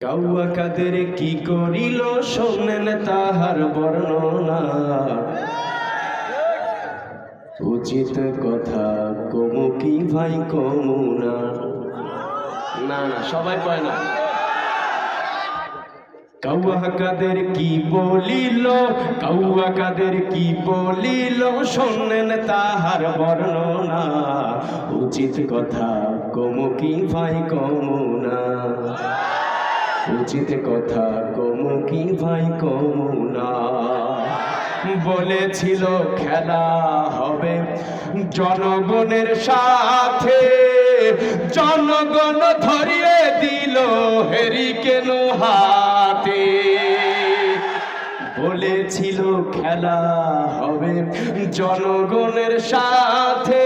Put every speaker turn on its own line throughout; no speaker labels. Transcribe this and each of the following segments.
কাউয়া কাদের কি করিল শোনেন তাহার বর্ণনা। উচিত কথা কমু কি ভাই কমু না। না না সবাই পায় না। কাউয়া কাদের কি বলিল কাউয়া কাদের কি বলিল শোনেন তাহার বর্ণনা। উচিত কথা কমু কি ভাই কমু না। উচিত কথা কমু কি ভাই কমু না। বলেছিল খেলা হবে জনগণের সাথে। জনগণ ধরিয়ে দিল হেরি কেন হাতে। বলেছিল খেলা হবে জনগণের সাথে।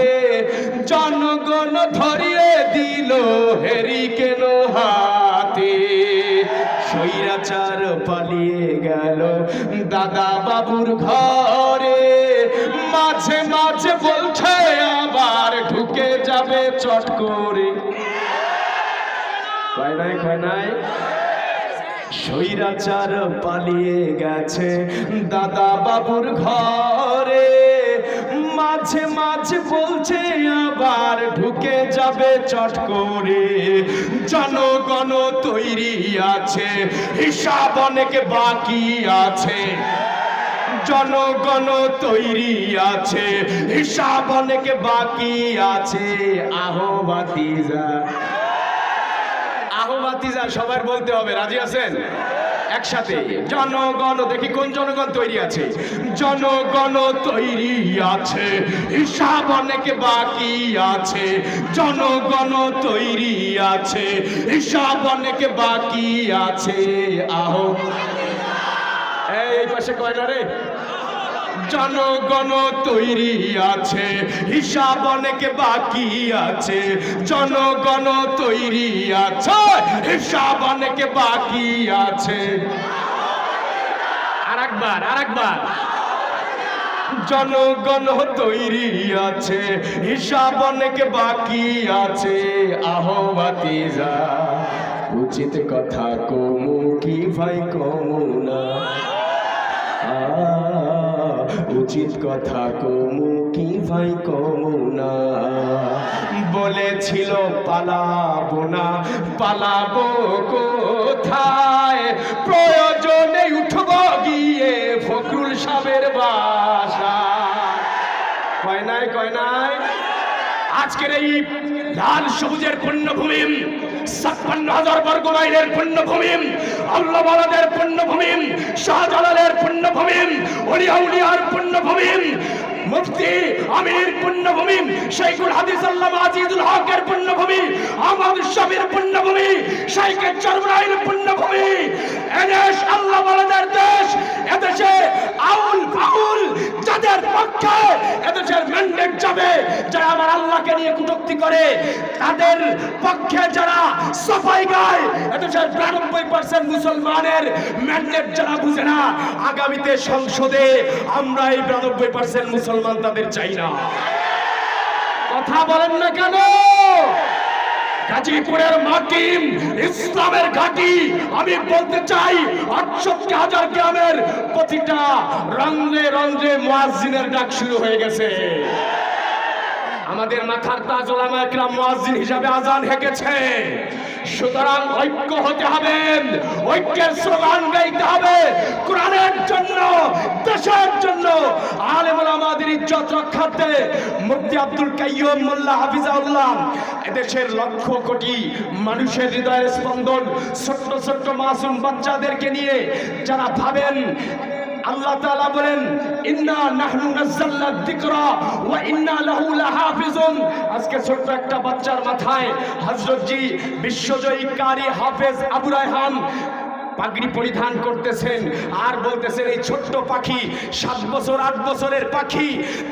জনগণ ধরিয়ে দিল হেরি কেন হাতে। স্বৈরাচার পালিয়ে গেল। দাদা বাবুর ঘরে মাঝে মাঝে বলছে, আবার ঢুকে যাবে চট করে। কয় স্বৈরাচার পালিয়ে গেছে দাদা বাবুর ঘরে। মাঝে মাঝে বলছে, আবার ঢুকে যাবে চট করে। জনগণ তৈরি আছে, হিসাব অনেক বাকি আছে। জনগণ তৈরি আছে, হিসাব অনেক বাকি আছে। আহো বাতিজা আহবাতিজা সবার বলতে হবে, রাজি আছেন? একসাথে। জনগণ, দেখি কোন জনগণ তৈরি আছে। জনগণ তৈরি আছে, হিসাব অনেক বাকি আছে। জনগণ তৈরি আছে, হিসাব অনেক বাকি আছে। আহ। এই পাশে কয়টা রে জনগণ তৈরি আছে, হিসাব অনেক বাকি আছে, জনগণ তৈরি আছে, হিসাব অনেক বাকি আছে। আরেকবার আরেকবার। জনগণ তৈরি আছে, হিসাব অনেক বাকি আছে। আহবাতিজা উচিত কথা কমু কি ভাই কমু না? উচিত কথা কমু কি ভাই কমু না? বলেছিল পালাবো না, পালাবো কোথায়? প্রয়োজনে উঠব গিয়ে ফখরুল সাহেবের বাসা কয় নাই কয় নাই? আজকের এই লাল সবুজের পুণ্যভূমি ছাপ্পান্ন হাজার বর্গ মাইলের পুণ্যভূমি আল্লাহ বালাদের পুণ্যভূমি শাহজালালের পুণ্যভূমি অলিয়া উলিয়ার পুণ্যভূমি মুফতি আমির পুণ্যভূমি শেখুল হাদিস আল্লামা আজিজুল হকের পুণ্যভূমি, আহমদ শাবির পুণ্যভূমি শেখের চরমরাইল পুণ্যভূমি এদেশ আল্লাহ বালাদের দেশ, এদেশে আউল ফাউল যাদের পক্ষে এদেশের যাবে যারা আমার আল্লাহকে নিয়ে কুটুক্তি করে, তাদের পক্ষে যারা সফাই গায় এদেশের বিরানব্বই পার্সেন্ট মুসলমানের ম্যান্ডেট যারা বুঝে না, আগামীতে সংসদে আমরা এই বিরানব্বই পার্সেন্ট মুসলমান তাদের চাই না। কথা বলেন না কেন? গাজীপুরের মাটি ইসলামের ঘাটি, আমি বলতে চাই, আটষট্টি হাজার গ্রামের প্রতিটা রন্ধ্রে রন্ধ্রে মোয়াজিনের ডাক শুরু হয়ে গেছে। আমাদের মাথার তাজ ওলামা একরাম হিসাবে আজান হেঁকেছে। সুতরাং ঐক্য হতে হবে, ঐক্যের স্লোগান গাইতে হবে। কোরআনের জন্য, দেশের জন্য আলেম আমাদের ইজ্জত রক্ষার্থে মুফতি আব্দুল কাইয়ুম মোল্লা হাফিজাউল্লাহ এদেশের লক্ষ কোটি মানুষের হৃদয়ের স্পন্দন ছোট্ট ছোট্ট মাসুম বাচ্চাদেরকে নিয়ে যারা ভাবেন আল্লাহ তাআলা বলেন, ইন্না নাহনু নাযালনা যিকরা ওয়া ইন্না লাহু লাহাফিজুন। আজকে ছোট্ট একটা বাচ্চার মাথায় হযরত জি বিশ্বজয়ী কারি হাফেজ আবু রায়হান পাগড়ি পরিধান করতেছেন আর বলতেছেন, এই ছোট্ট পাখি, সাত বছর, আট বছরের পাখি,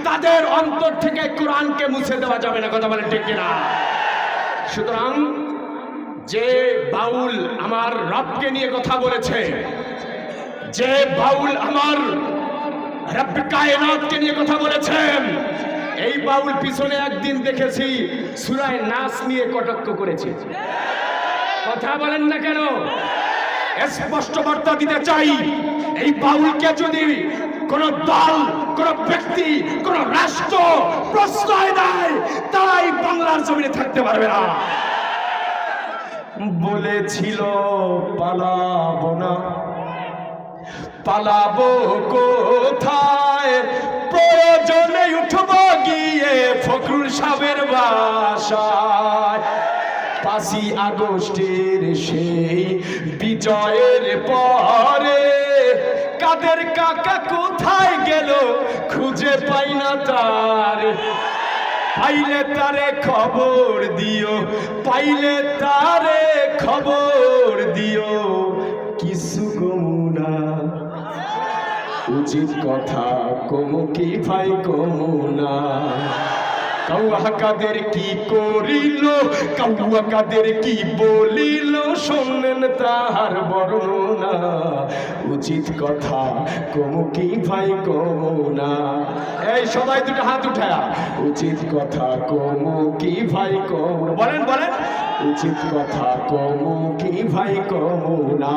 তাদের অন্তর থেকে কোরআনকে মুছে দেওয়া যাবে না। কথা বলেন ঠিক কিনা? সুতরাং যে বাউল আমার রবকে নিয়ে কথা বলেছে যে বাউল আমার রব্বে কায়নাতকে নিয়ে কথা বলেছেন, এই বাউল পিছনে একদিন দেখেছি, সুরায় নাচ নিয়ে কটাক্ষ করেছে। কথা বলেন না কেন? স্পষ্ট বার্তা দিতে চাই, এই বাউলকে যদি কোন দল, কোন ব্যক্তি, কোন রাষ্ট্র প্রশ্রয় দেয়, তারাই বাংলার জমিনে থাকতে পারবে না। বলেছিল, পালাবো না। পালাবো কোথায়? প্রয়োজনে উঠব গিয়ে ফখরুল সাহেবের বাসায়। পাঁচই আগস্টের সেই বিজয়ের পরে কাদের কাকা কোথায় গেল খুঁজে পাই না তার। পাইলে তারে খবর দিও, পাইলে তারে খবর দিও। উচিত কথা কমু কি ভাই কমুনা কাউয়া কাদের কি করিল কাউয়া কাদের কি বলিল শোনেন তাহার বর্ণনা। উচিত কথা কমু কি ভাই কমুনা এই সবাই দুটো হাত উঠা উচিত কথা কমু কি ভাই কমু বলেন বলেন। উচিত কথা কমু কি ভাই কমুনা